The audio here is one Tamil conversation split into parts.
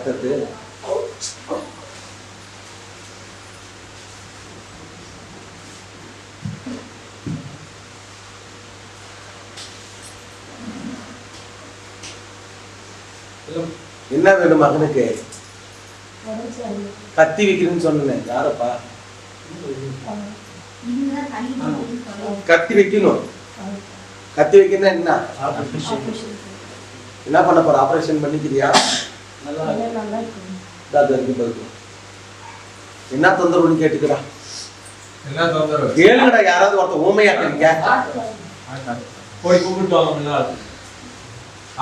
ரத்தத்து என்ன வேணும் மகனுக்கு? கத்தி வைக்கிறேன்னு சொன்னேன் யாரப்பா? கத்தி வைக்கணும். கத்தி வைக்கணும் என்ன? என்ன பண்ண போற? ஆபரேஷன் பண்ணிக்கிறியா? என்ன தொந்தரவுன்னு கேட்டுக்கிறா என்ன தொந்தரவு? கேளுங்கடா யாராவது ஒருத்தர் ஊமையாக்குறீங்க. போய் கூப்பிட்டு வாங்க முன்னாடி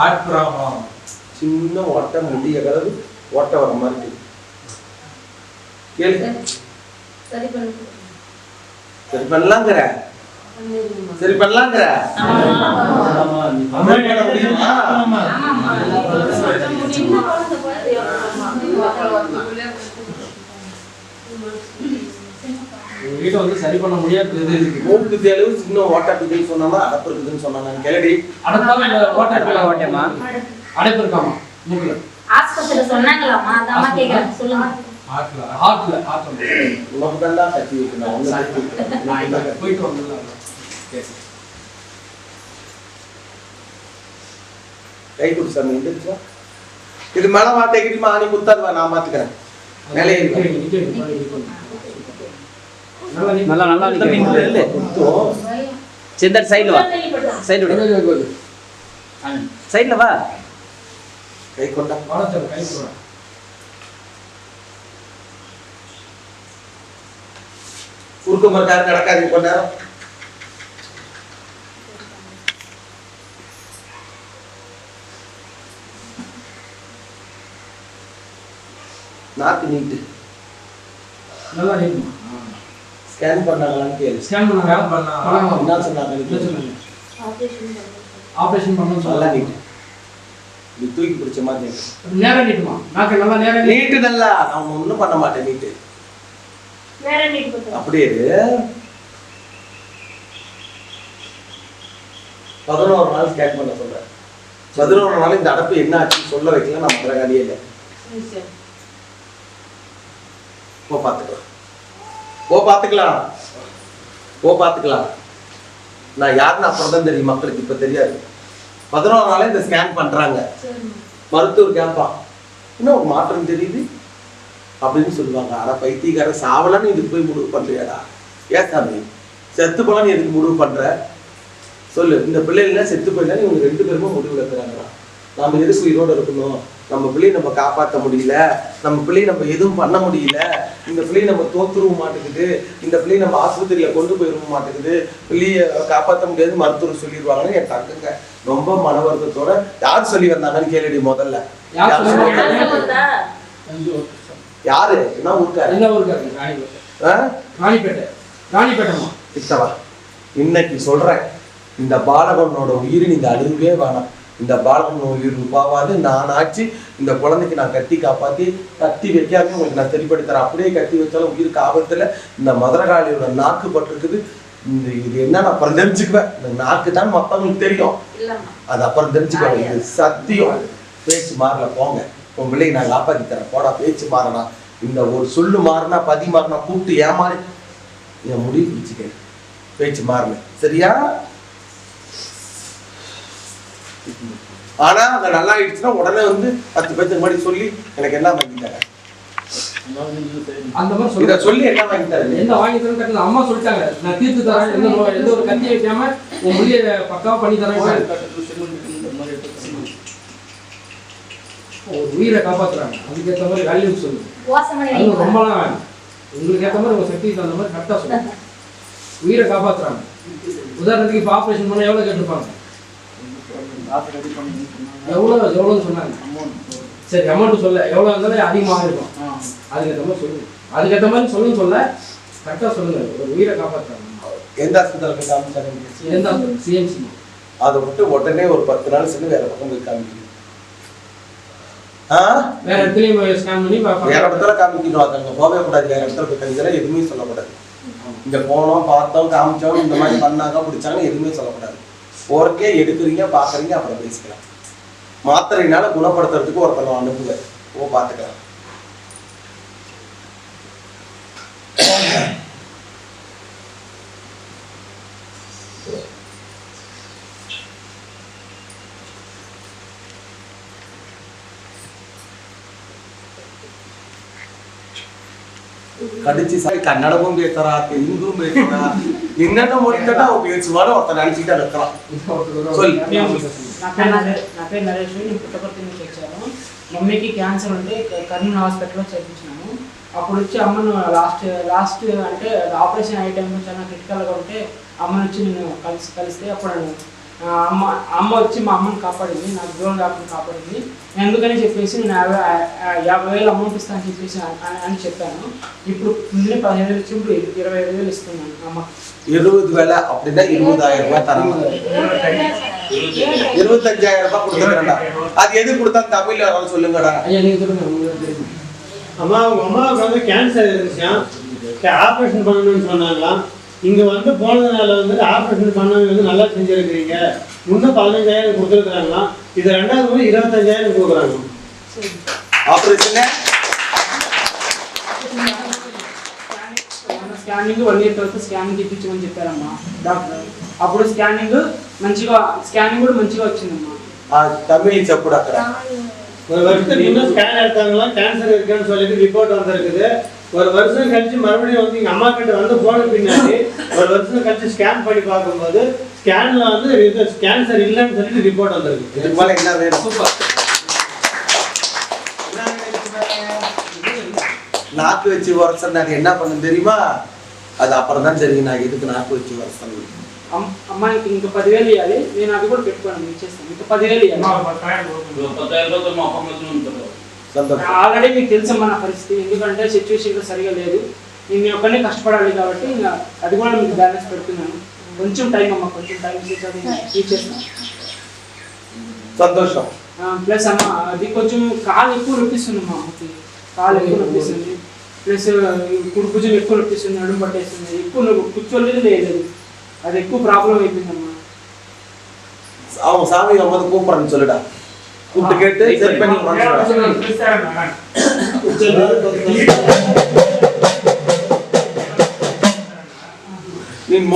ஆட்புறாமலாம் சின்ன ஓட்டை முடிய கலவு ஓட்டை வர மாதிரி இருக்கு. கேளு சரி பண்ணு. சரி பண்ணலாங்கிற. சரி பண்ணலாங்கிற. அம்மா பண்ண. முடியுமா சின்ன குழந்தை குழந்தையா? உங்க வீட்டை வந்து சரி பண்ண முடியாது இது இருக்கு மூக்கு தேளவு சின்ன ஓட்டை இருக்குதுன்னு சொன்னா அடப்பு இருக்குதுன்னு சொன்னா கேளடி. ஓட்டை ஓட்டேமா அடைப்பு இருக்காமா மூக்குல. ஆஸ்பத்திரியில சொன்னாங்களாம்மா? அதாம்மா கேக்குறேன். சொல்லுங்க. ஹார்ட்ல ஹார்ட்ல உனக்கு தான் வைக்கணும். நான் இங்க போயிட்டு வந்தேன் கை கொடு எந்திரிச்சா இது மேல வாட்டை கிட்டிமா நீ முத்தாதுவா நான் பாத்துக்கிறேன். நல்லா நல்லா. சிந்தர் சைடுல வா. சைடு விடு. சைடுல வா. கை கொண்டா. கை போடுறேன் குறுக்க மறுக்காரு நடக்காது கொஞ்ச நேரம். நாக்கு நீட்டு. நல்லா நீட்டுமா? ஸ்கேன் பண்ணாங்களான்னு கேளு. ஸ்கேன் பண்ணாங்க. என்ன சொன்னாங்க? ஆபரேஷன் பண்ணு. ஆபரேஷன் பண்ணணும்னு நல்லா நீட்டு. நீ தூக்கி பிடிச்ச மாதிரி நீட்டு. நேரா நீட்டுமா? நாக்கு நல்லா நேரா நீட்டு. நல்லா நான் ஒண்ணும் பண்ண மாட்டேன் நீட்டு. அப்படியே. பதினோரு நாள் ஸ்கேன் பண்ண சொல்றேன் பதினோரு நாள் இந்த அடப்பு என்ன ஆச்சுன்னு சொல்ல வைக்கல நான் மதுரகாலியே இல்லை போ பார்த்துக்கலாம். போ பார்த்துக்கலாம். போ பார்த்துக்கலாம். நான் யாருன்னு அப்புறம் தான் தெரியும் மக்களுக்கு இப்ப தெரியாது. பதினோரு நாளே இந்த ஸ்கேன் பண்றாங்க. மருத்துவர் கேட்பான் என்ன ஒரு மாற்றம் தெரியுது? அப்படின்னு சொல்லுவாங்க. ஆனா பைத்தியக்கார சாவலன்னு இதுக்கு போய் முடிவு பண்றியாடா ஏன் சாமி? செத்து போலான்னு எதுக்கு முடிவு பண்ற? சொல்லு. இந்த பிள்ளைங்க செத்து போயிடலாம் இவங்க ரெண்டு பேருமே முடிவு எடுக்கிறாங்களா நம்ம எதுக்கு உயிரோட இருக்கணும்? நம்ம பிள்ளையை நம்ம காப்பாற்ற முடியல நம்ம பிள்ளையை நம்ம எதுவும் பண்ண முடியல இந்த பிள்ளையை நம்ம தோத்துருவ மாட்டேங்குது இந்த பிள்ளையை நம்ம ஆஸ்பத்திரியில கொண்டு போயிருவ மாட்டேங்குது பிள்ளைய காப்பாற்ற முடியாது மருத்துவர் சொல்லிடுவாங்கன்னு என் தங்குங்க. ரொம்ப மன வருத்தத்தோட யார் சொல்லி வந்தாங்கன்னு கேளுடி முதல்ல. யார் என்ன ஊருக்காரு? இன்னைக்கு சொல்றேன் இந்த பாலகனோட உயிர் நீங்க அழுகவே வேணாம். இந்த பாலகன் உயிர் பாவாது நான் ஆச்சு இந்த குழந்தைக்கு நான் கட்டி காப்பாத்தி கத்தி வைக்காம உங்களுக்கு நான் தெளிப்படுத்தி தரேன் அப்படியே கத்தி வச்சாலும் உயிருக்கு ஆபத்துல இந்த மதுரகாளியோட நாக்கு பட்டிருக்குது. இந்த இது என்ன நான் அப்புறம் தெரிஞ்சுக்குவேன். இந்த நாக்கு தான் மத்தவங்களுக்கு தெரியும். அது அப்புறம் தெரிஞ்சுக்குவேன். இது சத்தியம். பேச்சு மாறல போங்க. உன் பிள்ளையை நான் காப்பாத்தி தரேன். போடா பேச்சு மாறனா. இந்த ஒரு சொல்லு மாறினா பதி மாறினா கூப்பிட்டு ஏமாறி. என் முடிவு பிடிச்சிக்க பேச்சு மாறல. சரியா? ஆனா அங்க நல்லா ஆயிடுச்சுன்னா உடனே வந்து பத்து பேத்துக்கு முன்னாடி சொல்லி எனக்கு என்ன வாங்கி தரேன். அந்த மாதிரி இத சொல்லி என்ன வாங்கி தரேன். எந்த வாங்கி கேட்டது அம்மா சொல்லிட்டாங்க. நான் தீர்த்து தரேன். எந்த ஒரு கத்தி வைக்காம உன் மொழியை பக்காவா பண்ணி தரேன் ஒரு உயிரை காப்பாத்துறாங்க. அதுக்கேற்ற மாதிரி வேல்யூ சொல்லுங்க. அது. ரொம்பலாம் வேணும். உங்களுக்கு ஏற்ற மாதிரி உங்க சக்திக்கு தகுந்த மாதிரி கரெக்டாக சொல்லுங்க. உயிரை காப்பாத்துறாங்க. உதாரணத்துக்கு இப்போ ஆப்ரேஷன் பண்ண எவ்வளோ கேட்டிருப்பாங்க? எவ்வளோ எவ்வளோன்னு சொன்னாங்க. சரி அமௌண்ட் சொல்ல. எவ்வளோ இருந்தாலும் அதிகமாக இருக்கும். அதுக்கேற்ற மாதிரி சொல்லுங்க அதுக்கேற்ற மாதிரி சொல்லுங்க சொல்ல கரெக்டாக சொல்லுங்க. ஒரு உயிரை காப்பாற்றுறாங்க எந்த ஹாஸ்பிட்டலுக்கு காமிச்சாங்க எந்த சிஎம்சி அதை விட்டு உடனே ஒரு பத்து நாள் சென்று வேற பக்கம் போய் காமிக்கணும் ஆ? வேற இடத்துலையும் ஸ்கேன் பண்ணி வேற இடத்துல காமிக்கணும் அது அங்க போகவே கூடாது. வேற இடத்துல போய் எதுவுமே சொல்லக்கூடாது. இங்க போனோம் பார்த்தோம் காமிச்சோம் இந்த மாதிரி பண்ணாங்க பிடிச்சாங்க எதுவுமே சொல்லக்கூடாது. போறக்கே எடுக்கிறீங்க பாக்குறீங்க அப்புறம் பேசிக்கலாம். மாத்திரையினால குணப்படுத்துறதுக்கு ஒருத்தனை அனுப்புங்க. ஓ பார்த்துக்கலாம் ಕಡಿಚಿ ಸಾರಿ ಕನ್ನಡ ಬಂದು ಬೇಕಾರ ತೆಲುಗು ಬೇಕಾರ ನಿನ್ನನ್ನು ಮುಟ್ಟ ಉಪಯೋಗಿಸಿ ಮಾಡೋ ಅವ್ರ నా పేరు నరేష్ నేను పుట్టపర్తి నుంచి వచ్చాను. మమ్మీకి క్యాన్సర్ ఉంటే కర్నూలు హాస్పిటల్లో చేర్పించినాము అప్పుడు వచ్చి అమ్మను లాస్ట్ లాస్ట్ అంటే ఆపరేషన్ అయ్యే టైంలో చాలా క్రిటికల్గా ఉంటే అమ్మను వచ్చి నేను కలిసి కలిస్తే అప్పుడు అమ్మ అమ్మ వచ్చి మా అమ్మని కాపాడింది నాకు దూరం కాకుండా కాపాడింది ఎందుకని చెప్పేసి నేను యాభై ఆ, యాభై వేలు అమౌంట్ ఇస్తాను చెప్పేసి అని- అని చెప్పాను ఇప్పుడు ముందు పదిహేను వేలు ఇచ్చి ఇప్పుడు ఇరవై ఐదు వేలు ఇస్తున్నాను అమ్మకి இருபது வேலை அப்படின்னா இருபதாயிரம் ரூபாய் தரணும் இருபத்தஞ்சாயிரம் ரூபாய் கொடுத்துக்கிறேன்டா அது எது கொடுத்தா தமிழ்ல யாராவது சொல்லுங்கடா ஐயா நீங்கள் சொல்லுங்கள் உங்களுக்கு தெரியும் அம்மா அவங்க அம்மாவுக்கு வந்து கேன்சர் இருந்துச்சாம் ஆப்ரேஷன் பண்ணணும்னு சொன்னாங்களாம் இங்க வந்து போனதுனால வந்து ஆப்ரேஷன் பண்ணவங்க வந்து நல்லா செஞ்சிருக்கிறீங்க இன்னும் பதினஞ்சாயிரம் கொடுத்துருக்குறாங்களாம் இது ரெண்டாவது முறை இருபத்தஞ்சாயிரம் கொடுக்குறாங்க ஆபரேஷன் స్కానింగ్ వన్ ఇయర్ తర్వాత స్కానింగ్ ఇప్పించమని చెప్పారమ్మా డాక్టర్ అప్పుడు స్కానింగ్ మంచిగా స్కానింగ్ కూడా మంచిగా వచ్చిందమ్మా தமிழ் செப்புடு அக்கற ஒரு வருஷத்துக்கு இன்னும் ஸ்கேன் எடுத்தாங்களாம் கேன்சர் இருக்குன்னு சொல்லிட்டு ரிப்போர்ட் வந்திருக்குது ஒரு வருஷம் கழிச்சு மறுபடியும் வந்து எங்க அம்மா கிட்ட வந்து போன பின்னாடி ஒரு வருஷம் கழிச்சு ஸ்கேன் பண்ணி பார்க்கும்போது ஸ்கேன்ல வந்து இது கேன்சர் இல்லைன்னு சொல்லிட்டு ரிப்போர்ட் வந்திருக்கு இதுக்கு மேல என்ன வேணும் நாக்கு வச்சு வரசன் அது என்ன பண்ணும் தெரியுமா அது அப்புறம் தான் தெரியும் நான் எதுக்கு நாக்கு வச்சு வரசன் అమ్- అమ్మాయికి ఇంకా పదివేలు ఇవ్వాలి నేను అది కూడా పెట్టుకోండి ఇచ్చేస్తాను ఇంకా పదివేలు ఇవ్వాలి சந்தோஷம் ఆల్రెడీ మీకు తెలుసమ్మా నా పరిస్థితి ఎందుకంటే సిచ్యువేషన్ సరిగా లేదు నేను ఒక్కనే కష్టపడాలి కాబట్టి ఇంకా అది కూడా మీకు బ్యాలెన్స్ పెడుతున్నాను కొంచెం టైం అమ్మా కొంచెం టైం ఇచ్చేస్తాను சந்தோஷம் ప్లస్ అమ్మ అది కొంచెం కాలు ఎక్కువ నొప్పిస్తుంది మా అమ్మకి కాలు ఎక్కువ నొప్పిస్తుంది ప్లస్ కుడి భుజం ఎక్కువ నొప్పిస్తుంది నడుము పట్టేస్తుంది ఎక్కువ నొప్పి కూర్చోలేదు లేదు అది ఎక్కువ ప్రాబ్లం అయిపోయిందమ్మా அவன் சாமி வந்து கூப்பிடுறேன்னு சொல்லுடா கூப்பிட்டு கேட்டு செக் பண்ணி